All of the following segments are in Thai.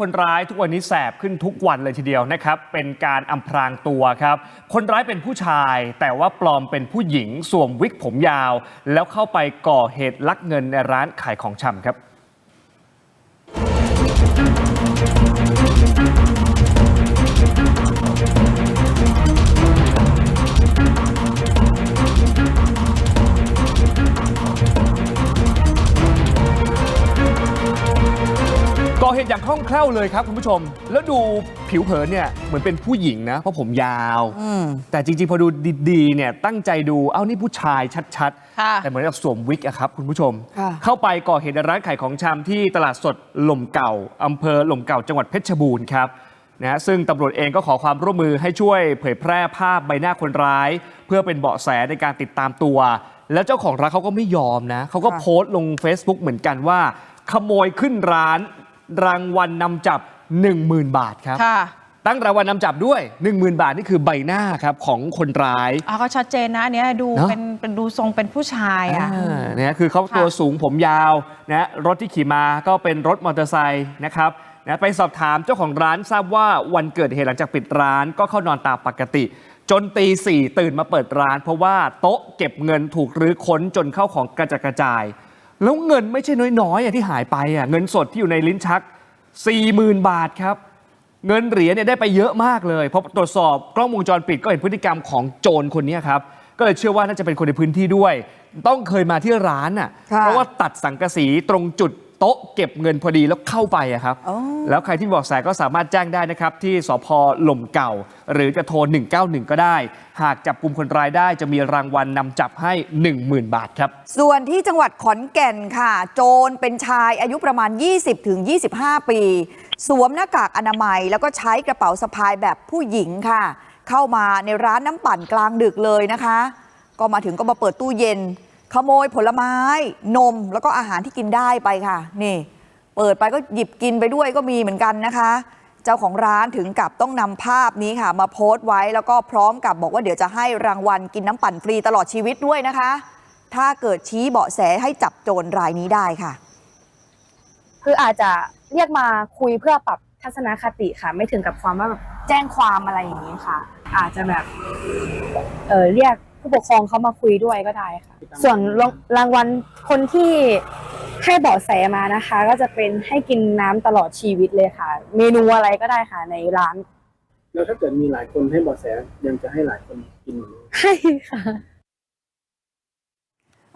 คนร้ายทุกวันนี้แสบขึ้นทุกวันเลยทีเดียวนะครับ เป็นการอำพรางตัวครับ คนร้ายเป็นผู้ชายแต่ว่าปลอมเป็นผู้หญิงสวมวิกผมยาว แล้วเข้าไปก่อเหตุลักเงินในร้านขายของชำครับ ก่อเหตุอย่างคล่องแคล่วเลยครับคุณผู้ชม แล้วดูผิวเผินเนี่ยเหมือนเป็นผู้หญิงนะ เพราะผมยาวอืมแต่จริงๆ พอดูดีๆเนี่ยตั้งใจดูเอ้านี่ผู้ชายชัดค่ะๆแต่เหมือนกับสวมวิกอะครับคุณผู้ชมค่ะเข้าไปก่อเหตุในร้านขายของชำที่ตลาดสดหล่มเก่าอำเภอหล่มเก่าจังหวัดเพชรบูรณ์ครับนะฮะซึ่งตำรวจเองก็ขอความร่วมมือให้ช่วยเผยแพร่ภาพใบหน้าคนร้าย เพื่อเป็นเบาะแสในการติดตามตัว แล้วเจ้าของร้านเขาก็ไม่ยอมนะเขาก็ค่ะโพสต์ลง Facebook เหมือนกันว่า ขโมยขึ้นร้าน รางวัลนนำจับ 10,000 บาทครับ ค่ะตั้งรางวัลนนำจับด้วย 10,000 บาทนี่คือใบหน้าครับของคนร้าย อะก็ชัดเจนนะอันเนี้ยดูเนอะ เป็นเป็นดูทรงเป็นผู้ชายอะ อ่าเนี่ยคือเขาค่ะตัวสูงผมยาวนะรถที่ขี่มาก็เป็นรถมอเตอร์ไซค์นะครับนะไปสอบถามเจ้าของร้านทราบว่าวันเกิดเหตุหลังจากปิดร้านก็เข้านอนตามปกติ จนตีสี่ตื่นมาเปิดร้าน เพราะว่าโต๊ะเก็บเงินถูกรื้อค้นจนเข้าของกระจัดกระจาย แล้วเงินไม่ใช่น้อยๆอะที่หายไปอะเงินสดที่อยู่ในลิ้นชัก 40,000 บาทครับ เงินเหรียญเนี่ยได้ไปเยอะมากเลยเพราะตรวจสอบกล้องวงจรปิดก็เห็นพฤติกรรมของโจรคนนี้ครับก็เลยเชื่อว่าน่าจะเป็นคนในพื้นที่ด้วย ต้องเคยมาที่ร้านอะค่ะเพราะว่าตัดสังกะสีตรงจุด โต๊ะเก็บเงินพอดีแล้วเข้าไปอะครับอ๋อแล้วใครที่มีเบอกแสก็สามารถแจ้งได้นะครับ ที่สพหล่มเก่า หรือจะโทร 191 ก็ได้ หากจับกลุ่มคนร้ายได้จะมีรางวัลนำจับให้ 10,000 บาทครับ ส่วนที่จังหวัดขอนแก่นค่ะ โจรเป็นชายอายุประมาณ 20-25 ปี สวมหน้ากากอนามัย แล้วก็ใช้กระเป๋าสะพายแบบผู้หญิงค่ะ เข้ามาในร้านน้ำปั่นกลางดึกเลยนะคะ ก็มาถึงก็มาเปิดตู้เย็น ขโมยผลไม้นมแล้วก็อาหารที่กินได้ไปค่ะ นี่ เปิดไปก็หยิบกินไปด้วยก็มีเหมือนกันนะคะ เจ้าของร้านถึงกับต้องนำภาพนี้ค่ะ มาโพสต์ไว้แล้วก็พร้อมกับบอกว่าเดี๋ยวจะให้รางวัลกินน้ำปั่นฟรีตลอดชีวิตด้วยนะคะ ถ้าเกิดชี้เบาะแสให้จับโจรรายนี้ได้ค่ะ คืออาจจะเรียกมาคุยเพื่อปรับทัศนคติค่ะ ไม่ถึงกับความว่าแบบแจ้งความอะไรอย่างนี้ค่ะ อาจจะแบบเออเรียก ผู้ปกครองเขามาคุยด้วยก็ได้ค่ะ ส่วนรางรางวัลคนที่ให้เบาะแสมานะคะ ก็จะเป็นให้กินน้ำตลอดชีวิตเลยค่ะ เมนูอะไรก็ได้ค่ะในร้านแล้วถ้าเกิดมีหลายคนให้เบาะแสยังจะให้หลายคนกินอยู่ไหมให้ค่ะ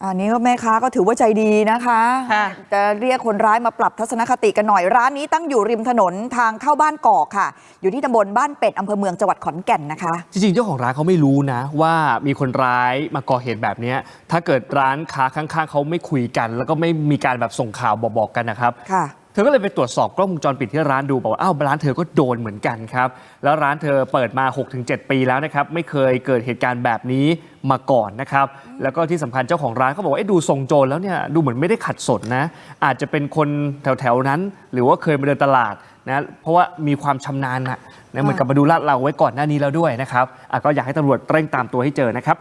อันนี้ก็แม่ค้าก็ถือว่าใจดีนะคะ ค่ะจะเรียกคนร้ายมาปรับทัศนคติกันหน่อยร้านนี้ตั้งอยู่ริมถนนทางเข้าบ้านกอกค่ะ อยู่ที่ตำบลบ้านเป็ดอำเภอเมืองจังหวัดขอนแก่นนะคะ จริงๆเจ้าของร้านเขาไม่รู้นะ ว่ามีคนร้ายมาก่อเหตุแบบเนี้ยถ้าเกิดร้านค้าข้างๆเขาไม่คุยกัน แล้วก็ไม่มีการแบบส่งข่าวบอกๆกันนะครับ ค่ะ เธอก็เลยไปตรวจสอบกล้องวงจรปิดที่ร้านดูบอกว่าอ้าวร้านเธอก็โดนเหมือนกันครับ แล้วร้านเธอเปิดมา 6-7 ปีแล้วนะครับ ไม่เคยเกิดเหตุการณ์แบบนี้มาก่อนนะครับ แล้วก็ที่สำคัญเจ้าของร้านเขาบอกว่าดูทรงโจรแล้วเนี่ยดูเหมือนไม่ได้ขัดสนนะ อาจจะเป็นคนแถวๆนั้น หรือว่าเคยมาเดินตลาดนะเพราะว่ามีความชำนาญนะนะเหมือนกับมาดูลาดเราไว้ก่อนหน้านี้แล้วด้วยนะครับก็อยากให้ตำรวจเร่งตามตัวให้เจอนะครับ